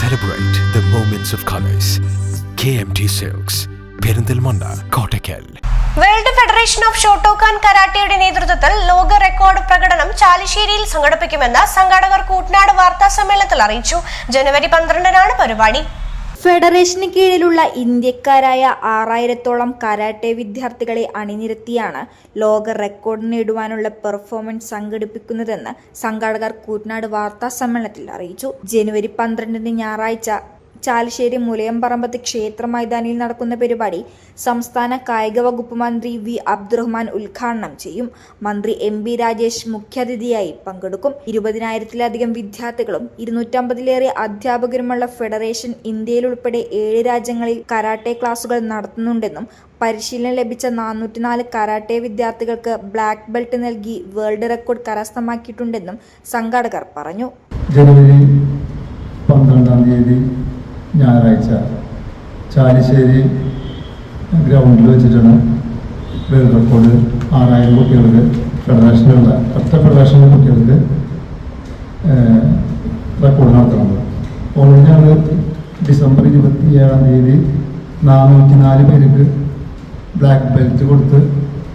Celebrate the moments of colors. KMT Silks, Perinthalmanna Kottakkal world federation of Shotokan കരാട്ടയുടെ നേതൃത്വത്തിൽ ലോക record പ്രകടനം ചാലിശ്ശേരിയിൽ സംഘടിപ്പിക്കുമെന്ന് സംഘാടകർ കൂട്ടനാട് വാർത്താ സമ്മേളനത്തിൽ അറിയിച്ചു. ജനുവരി പന്ത്രണ്ടിനാണ് പരിപാടി. ഫെഡറേഷന് കീഴിലുള്ള ഇന്ത്യക്കാരായ ആറായിരത്തോളം കരാട്ടെ വിദ്യാർത്ഥികളെ അണിനിരത്തിയാണ് ലോക റെക്കോർഡ് നേടുവാനുള്ള പെർഫോമൻസ് സംഘടിപ്പിക്കുന്നതെന്ന് സംഘാടകർ കൂറ്റനാട് വാർത്താ സമ്മേളനത്തിൽ അറിയിച്ചു. ജനുവരി പന്ത്രണ്ടിന് ഞായറാഴ്ച ചാലശ്ശേരി മുലയംപറമ്പത്ത് ക്ഷേത്ര മൈതാനിയിൽ നടക്കുന്ന പരിപാടി സംസ്ഥാന കായിക വകുപ്പ് മന്ത്രി വി അബ്ദുറഹ്മാൻ ഉദ്ഘാടനം ചെയ്യും. മന്ത്രി എം ബി രാജേഷ് മുഖ്യാതിഥിയായി പങ്കെടുക്കും. ഇരുപതിനായിരത്തിലധികം വിദ്യാർത്ഥികളും ഇരുന്നൂറ്റമ്പതിലേറെ അധ്യാപകരുമുള്ള ഫെഡറേഷൻ ഇന്ത്യയിൽ ഉൾപ്പെടെ ഏഴ് രാജ്യങ്ങളിൽ കരാട്ടെ ക്ലാസുകൾ നടത്തുന്നുണ്ടെന്നും പരിശീലനം ലഭിച്ച നാനൂറ്റിനാല് കരാട്ടെ വിദ്യാർത്ഥികൾക്ക് ബ്ലാക്ക് ബെൽറ്റ് നൽകി വേൾഡ് റെക്കോർഡ് കരസ്ഥമാക്കിയിട്ടുണ്ടെന്നും സംഘാടകർ പറഞ്ഞു. ജനുവരി പന്ത്രണ്ടാം തീയതി ഞായറാഴ്ച. ചാലിശ്ശേരി ഗ്രൗണ്ടിൽ വെച്ചിട്ടാണ് വേൾഡ് റെക്കോർഡ് ആറായിരം കുട്ടികൾക്ക് ഫെഡറേഷനിലുള്ള പത്ത് ഫെഡറേഷനിലെ കുട്ടികൾക്ക് റെക്കോർഡ് നടത്തുന്നത്. ഓൾറെഡി ഡിസംബർ ഇരുപത്തി ഏഴാം തീയതി നാനൂറ്റി നാല് പേർക്ക് ബ്ലാക്ക് ബെൽറ്റ് കൊടുത്ത്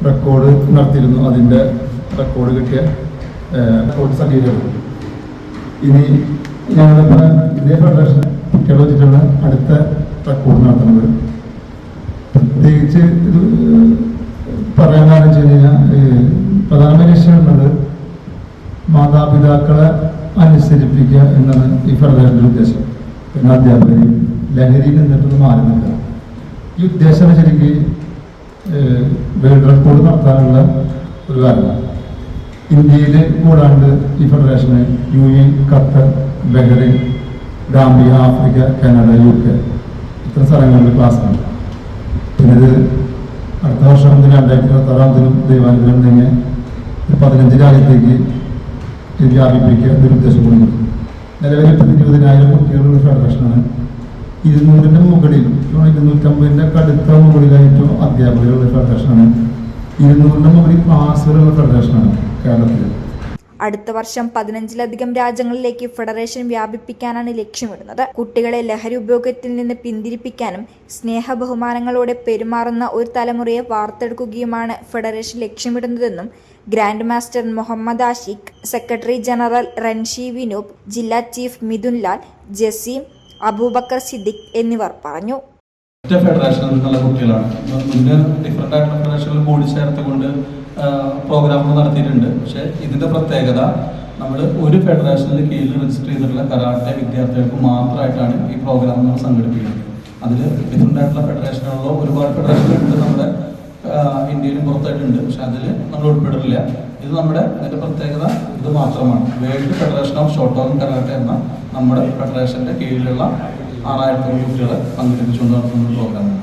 റെക്കോർഡ് നടത്തിയിരുന്നു. അതിന്റെ റെക്കോർഡ് കിട്ടിയ റെക്കോർഡ് സർട്ടിഫിക്കറ്റ്. ഇനി ഞങ്ങളിപ്പോൾ ഇതേ ഫെഡറേഷൻ കുട്ടികളെ വെച്ചിട്ടാണ് അടുത്ത റെക്കോർഡ് നടത്തുന്നത് പ്രത്യേകിച്ച് ഇത് പറയാൻ കാരണം വെച്ച് കഴിഞ്ഞാൽ പ്രധാനമായ ലക്ഷ്യം എന്നത് മാതാപിതാക്കളെ അനുസരിപ്പിക്കുക എന്നാണ് ഈ ഫെഡറേഷന്റെ ഉദ്ദേശം. പിന്നെ അധ്യാപകരെയും ലഹരിയിൽ നിന്നിട്ടൊന്നും മാറി നിൽക്കുക ഈ ഉദ്ദേശം ശരിക്ക് വേൾഡ് റെക്കോർഡ് നടത്താനുള്ള ഒരു കാരണം ഇന്ത്യയിൽ കൂടാണ്ട് ഈ ഫെഡറേഷന് U A Qatar Bahrain Gambia Africa Canada U K ഇത്ര സ്ഥലങ്ങളിൽ ക്ലാസ് ഉണ്ട് പിന്നെ ഇത് അടുത്ത വർഷം മുതൽ രണ്ടായിരത്തി ഇരുപത്തി ആറാമതിനും ദൈവാനുഗ്രഹം തന്നെ ഒരു പതിനഞ്ച് രാജ്യത്തേക്ക് വ്യാപിപ്പിക്കുക എന്നൊരു ഉദ്ദേശം കൂടി നിലവിൽ ഇപ്പം ഇരുപതിനായിരം കുട്ടികളുള്ള ഫെഡറേഷനാണ് ഇരുന്നൂറിന്റെ മുകളിൽ ഇരുന്നൂറ്റമ്പതിന്റെ കടുത്ത മുകളിലായിട്ടും അധ്യാപകരുള്ള ഫെഡറേഷനാണ് ഇരുന്നൂറിന്റെ മുകളിൽ ക്ലാസ്സുകളുള്ള ഫെഡറേഷനാണ് കേരളത്തിൽ അടുത്ത വർഷം പതിനഞ്ചിലധികം രാജ്യങ്ങളിലേക്ക് ഫെഡറേഷൻ വ്യാപിപ്പിക്കാനാണ് ലക്ഷ്യമിടുന്നത്. കുട്ടികളെ ലഹരി ഉപയോഗത്തിൽ നിന്ന് പിന്തിരിപ്പിക്കാനും സ്നേഹ ബഹുമാനങ്ങളോടെ പെരുമാറുന്ന ഒരു തലമുറയെ വാർത്തെടുക്കുകയുമാണ് ഫെഡറേഷൻ ലക്ഷ്യമിടുന്നതെന്നും grand master Muhammad Ashiq secretary general Renshi Vinoop ജില്ലാ ചീഫ് മിഥുൻ ലാൽ ജസീം അബൂബക്കർ സിദ്ദിഖ് എന്നിവർ പറഞ്ഞു. ഫെഡറേഷൻ നല്ല കുട്ടികളാണ്. മുന്നേ ഡിഫറെന്റ് ആയിട്ടുള്ള ഫെഡറേഷനിൽ കൂടി ചേർത്തുകൊണ്ട് പ്രോഗ്രാമുകൾ നടത്തിയിട്ടുണ്ട്. പക്ഷേ ഇതിന്റെ പ്രത്യേകത നമ്മൾ ഒരു ഫെഡറേഷനിൽ കീഴിൽ രജിസ്റ്റർ ചെയ്തിട്ടുള്ള കരാട്ടെ വിദ്യാർത്ഥികൾക്ക് മാത്രമായിട്ടാണ് ഈ പ്രോഗ്രാം നമ്മൾ സംഘടിപ്പിക്കുന്നത്. അതിൽ ഡിഫറെന്റ് ആയിട്ടുള്ള ഫെഡറേഷനുകളോ ഒരുപാട് ഫെഡറേഷനുകളുണ്ട് നമ്മുടെ ഇന്ത്യയിലും പുറത്തായിട്ടുണ്ട്. പക്ഷെ അതിൽ നമ്മൾ ഉൾപ്പെടില്ല ഇത് നമ്മുടെ അതിന്റെ പ്രത്യേകത ഇത് മാത്രമാണ്. World federation of short term karate എന്ന നമ്മുടെ ഫെഡറേഷന്റെ കീഴിലുള്ള ആറായിരത്തോളം കുട്ടികളെ പങ്കെടുപ്പിച്ചുകൊണ്ട് നടത്തുന്ന പ്രോഗ്രാമാണ്